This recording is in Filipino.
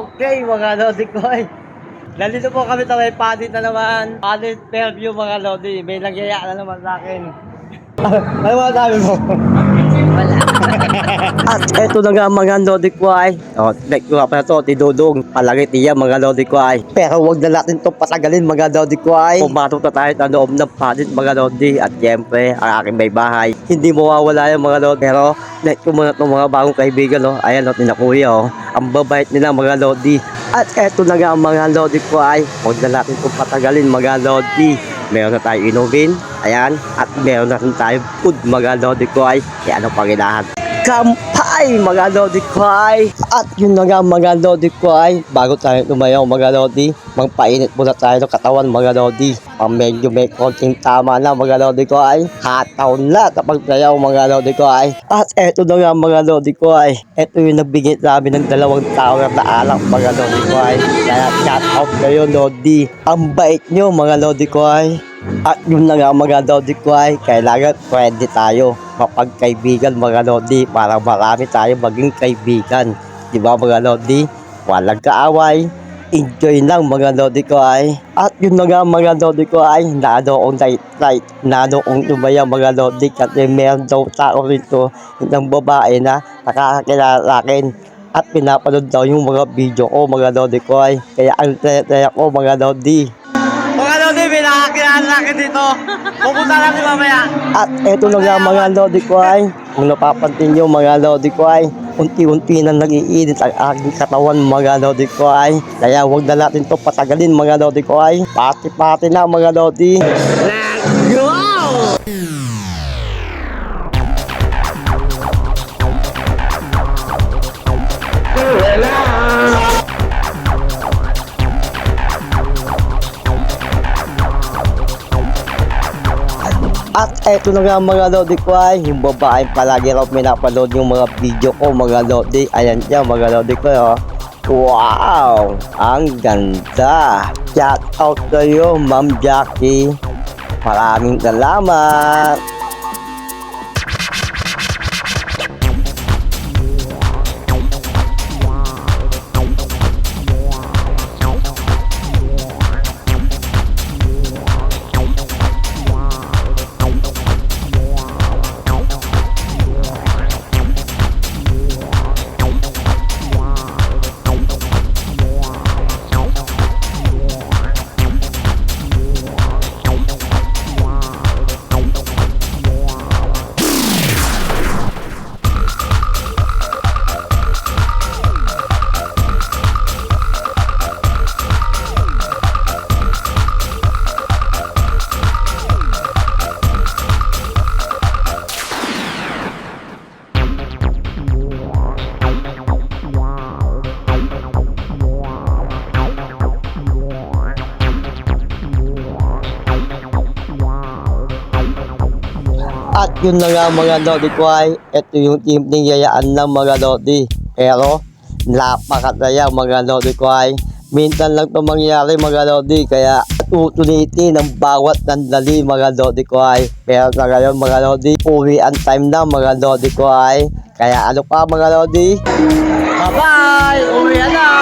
Okay, mga Lodi ko ay. Nandito po kami sa may padit na naman. Padit Fairview, mga Lodi. May nangyaya na naman sa akin. Ano mga sabi mo? Wala. At eto na nga mga Lodi ko ay. O, like ko nga pala to, tidudong. Palagay tiya mga Lodi ko ay. Pero wag na natin to patagalin mga Lodi ko ay. Pumatok na tayo sa loob ng padit mga Lodi. At syempre, ang aking may bahay. Hindi mawawala yung mga Lodi. Pero, like ko muna itong mga bagong kaibigan. Oh. Ayan, oh, tina kuya. Oh. Ang babait nila mga Lodi. At eto na nga mga Lodi ko ay. Huwag na natin itong patagalin mga Lodi. Meron na tayo inumin. Ayan. At meron na rin tayo food mga Lodi ko ay. Kaya ano pang inahan? Kampay mga Lodi ko. At yun na nga mga Lodi ko. Bago tayo tumayaw mga Lodi. Magpainit muna tayo ng katawan mga Lodi. Pang medyo may konting tama na mga Lodi ko ay. Hataw na kapag tayaw mga Lodi ko ay. At eto na nga mga Lodi ko ay. Eto yung nagbigay sa amin ng dalawang tower na alak mga Lodi ko ay. Kaya shout out kayo Lodi. Ang bait nyo mga Lodi ko ay. At yun na nga mga Lodi ko ay. Kailangan pwede tayo mapagkaibigan mga Lodi para marami tayo maging kaibigan. Di ba mga Lodi? Walang kaaway. Enjoy lang mga Lodi ko ay. At yun na nga mga Lodi ko ay. Nado akong night night. Nado akong tumaya mga Lodi. Kasi meron daw tao rito. Ng babae na nakakakilala akin. At pinapanood daw yung mga video ko mga Lodi ko ay. Kaya ang taya ko mga Lodi. Mga Lodi, may nakakilala natin dito. Pupunta natin mamaya. At eto na nga mga Lodi ko ay. Kung napapantin nyo mga Lodi ko ay. Unti-unti na nag-iinit ang aking katawan mga Lodi ko ay. Kaya huwag na natin to patagalin mga Lodi ko ay. Pati-pati na mga Lodi. Eto na nga mga Lodi ko yung babae palagi raw pinapanood yung mga video ko mga Lodi. Ayan siya mga Lodi ko. Oh. Wow! Ang ganda! Shout out kayo, Ma'am Jackie. Maraming salamat! At yun na nga mga Lodi Kwai, ito yung team yayaan ng mga Lodi. Pero napakataya mga Lodi Kwai. Minsan lang ito mangyari mga Lodi, kaya tutunitin ng bawat nandali mga Lodi Kwai. Pero sa ngayon mga Lodi, uri ang time na mga Lodi Kwai. Kaya ano pa mga Lodi? Bye-bye! Uri na!